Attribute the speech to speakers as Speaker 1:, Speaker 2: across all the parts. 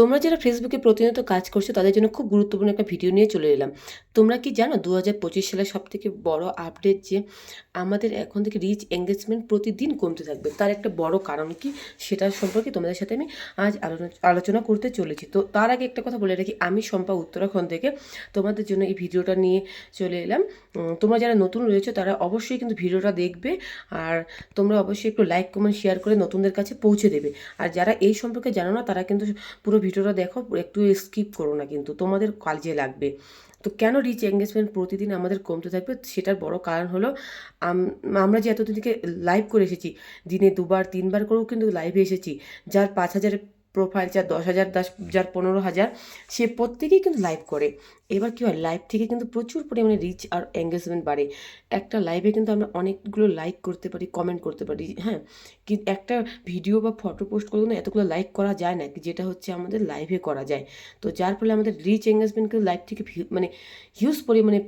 Speaker 1: তোমরা যারা ফেসবুকে প্রতিনিয়ত কাজ করছ, তাদের জন্য খুব গুরুত্বপূর্ণ একটা ভিডিও নিয়ে চলে এলাম। তোমরা কি জানো দু হাজার পঁচিশ সালের সব থেকে বড় আপডেট যে আমাদের এখন থেকে রিচ এঙ্গেজমেন্ট প্রতিদিন কমতে থাকবে, তার একটা বড় কারণ কি সেটা সম্পর্কে তোমাদের সাথে আমি আজ আলোচনা করতে চলেছি। তো তার আগে একটা কথা বলে রাখি, আমি শম্পা উত্তরাখণ্ড থেকে তোমাদের জন্য এই ভিডিওটা নিয়ে চলে এলাম। তোমরা যারা নতুন রয়েছো, তারা অবশ্যই কিন্তু ভিডিওটা দেখবে আর তোমরা অবশ্যই একটু লাইক কমেন্ট শেয়ার করে নতুনদের কাছে পৌঁছে দেবে। আর যারা এই সম্পর্কে জানো না, তারা কিন্তু পুরো ভিডিওটা দেখো, একটু স্কিপ করো না কিন্তু, তোমাদের কাজে লাগবে। তো কেন রিচ এঙ্গেজমেন্ট প্রতিদিন আমাদের কমতে থাকবে? সেটার বড় কারণ হলো, আম- আমরা যে এতদিন থেকে লাইভ করে এসেছি, দিনে দুবার, তিনবার করেও কিন্তু লাইভে এসেছি, যার পাঁচ হাজার প্রোফাইল যার দশ হাজার, দশ, যার পনেরো হাজার, সে প্রত্যেকেই কিন্তু লাইভ করে। এবার কী হয় লাইভ থেকে কিন্তু প্রচুর পরিমাণে রিচ আর এঙ্গেজমেন্ট বাড়ে। একটা লাইভে কিন্তু আমরা অনেকগুলো লাইক করতে পারি কমেন্ট করতে পারি হ্যাঁ? কি, একটা ভিডিও বা ফটো পোস্ট করলে না এতগুলো লাইক করা যায় না যেটা হচ্ছে আমাদের লাইভে করা যায়। তো যার ফলে আমাদের রিচ এঙ্গেজমেন্ট কিন্তু লাইভ থেকে মানে হিউজ পরিমাণে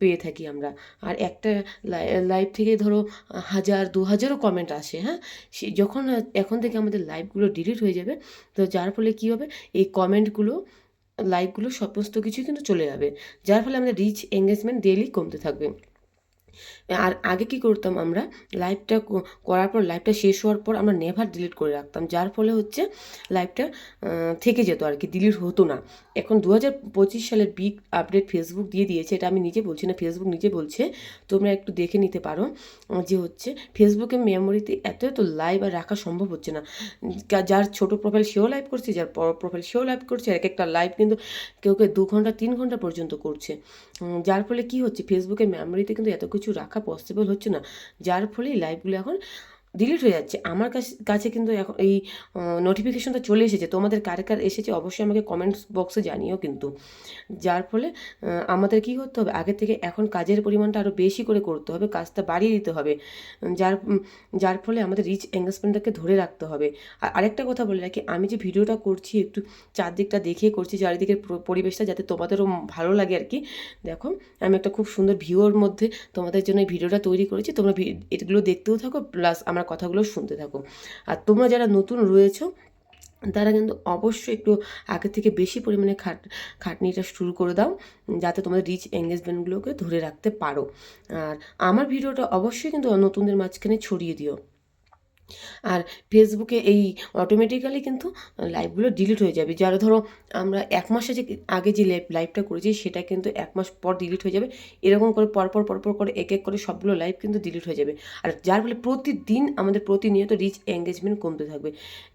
Speaker 1: পেয়ে থাকি আমরা। আর একটা লাইভ থেকে ধরো হাজার, দু হাজারও কমেন্ট আসে হ্যাঁ? সে যখন, এখন থেকে আমাদের লাইভগুলো ডিলিট হয়ে যাবে, তো যার ফলে কী হবে? এই কমেন্টগুলো লাইভগুলো সমস্ত কিছুই কিন্তু চলে যাবে। যার ফলে আমাদের রিচ এঙ্গেজমেন্ট ডেলি কমতে থাকবে। আর আগে কি করতাম আমরা? লাইভটা করার পর লাইভটা শেষ হওয়ার পর আমরা নেভার ডিলিট করে রাখতাম। যার ফলে হচ্ছে লাইভটা থেকে যেত আর কি ডিলিট হতো না। এখন দু হাজার পঁচিশ সালের বিগ আপডেট ফেসবুক দিয়ে দিয়েছে। এটা আমি নিজে বলছি না ফেসবুক নিজে বলছে। তোমরা একটু দেখে নিতে পারো যে হচ্ছে ফেসবুকে মেমোরিতে এত এত লাইভ আর রাখা সম্ভব হচ্ছে না। যার ছোট প্রোফাইল সেও লাইভ করছে, যার বড় প্রোফাইল সেও লাইভ করছে এক একটা লাইভ কিন্তু কেউ কেউ দু ঘণ্টা, তিন ঘণ্টা পর্যন্ত করছে। যার ফলে কি হচ্ছে ফেসবুকের মেমোরিতে কিন্তু এত কিছু রাখা পসিবল হচ্ছে না। যার ফলে লাইফগুলো এখন ডিলিট হয়ে যাচ্ছে। আমার কাছে কিন্তু এখন এই নোটিফিকেশনটা চলে এসেছে। তোমাদের কার কার এসেছে অবশ্যই আমাকে কমেন্টস বক্সে জানিও কিন্তু। যার ফলে আমাদের কি করতে হবে? আগে থেকে এখন কাজের পরিমাণটা আরও বেশি করে করতে হবে, কাজটা বাড়িয়ে দিতে হবে। যার যার ফলে আমাদের রিচ এঙ্গেজমেন্টটাকে ধরে রাখতে হবে। আর আরেকটা কথা বলে রাখি, আমি যে ভিডিওটা করছি, একটু চারদিকটা দেখিয়ে করছি, চারিদিকের পরিবেশটা যাতে তোমাদেরও ভালো লাগে আর কি। দেখো, আমি একটা খুব সুন্দর ভিউর মধ্যে তোমাদের জন্য ভিডিওটা তৈরি করেছি। তোমরা এগুলো দেখতেও থাকো প্লাস আমার কথাগুলো শুনতে থাকো। আর তোমরা যারা নতুন রয়েছো, তারা কিন্তু অবশ্যই একটু আগে থেকে বেশি পরিমাণে খাট, খাটনিটা শুরু করে দাও, যাতে তোমাদের রিচ এঙ্গেজমেন্টগুলোকে ধরে রাখতে পারো। আর আমার ভিডিওটা অবশ্যই কিন্তু নতুনদের মাঝখানে ছড়িয়ে দিও। আর ফেসবুকে এই অটোমেটিক্যালি কিন্তু লাইভগুলো ডিলিট হয়ে যাবে। যারা ধরো আমরা এক মাসে যে আগে যে লাইভ লাইভটা করেছি, সেটা কিন্তু এক মাস পর ডিলিট হয়ে যাবে। এরকম করে পরপর পরপর করে এক এক করে সবগুলো লাইভ কিন্তু ডিলিট হয়ে যাবে। আর যার ফলে প্রতিদিন আমাদের প্রতিনিয়ত রিচ এঙ্গেজমেন্ট কমতে থাকবে।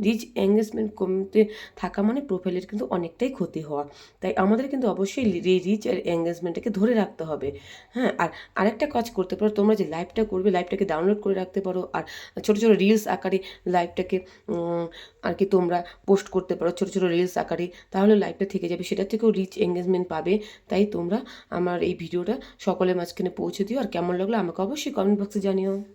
Speaker 1: রিচ এঙ্গেজমেন্ট কমতে থাকা মানে প্রোফাইলের কিন্তু অনেকটাই ক্ষতি হওয়া। তাই আমাদের কিন্তু অবশ্যই রিচ আর এঙ্গেজমেন্টটাকে ধরে রাখতে হবে। হ্যাঁ আর আরেকটা কাজ করতে পারো, তোমরা যে লাইভটা করবে লাইভটাকে ডাউনলোড করে রাখতে পারো। আর ছোটো ছোটো রিলস আকারে লাইভটাকে আর কি তোমরা পোস্ট করতে পারো, ছোটো ছোটো রিলস আকারে, তাহলে লাইভটা থেকে যাবে। সেটা থেকেও রিচ এঙ্গেজমেন্ট পাবে। তাই তোমরা আমার এই ভিডিওটা সকলের মাঝখানে পৌঁছে দিও। আর কেমন লাগল আমাকে অবশ্যই কমেন্ট বক্সে জানিও।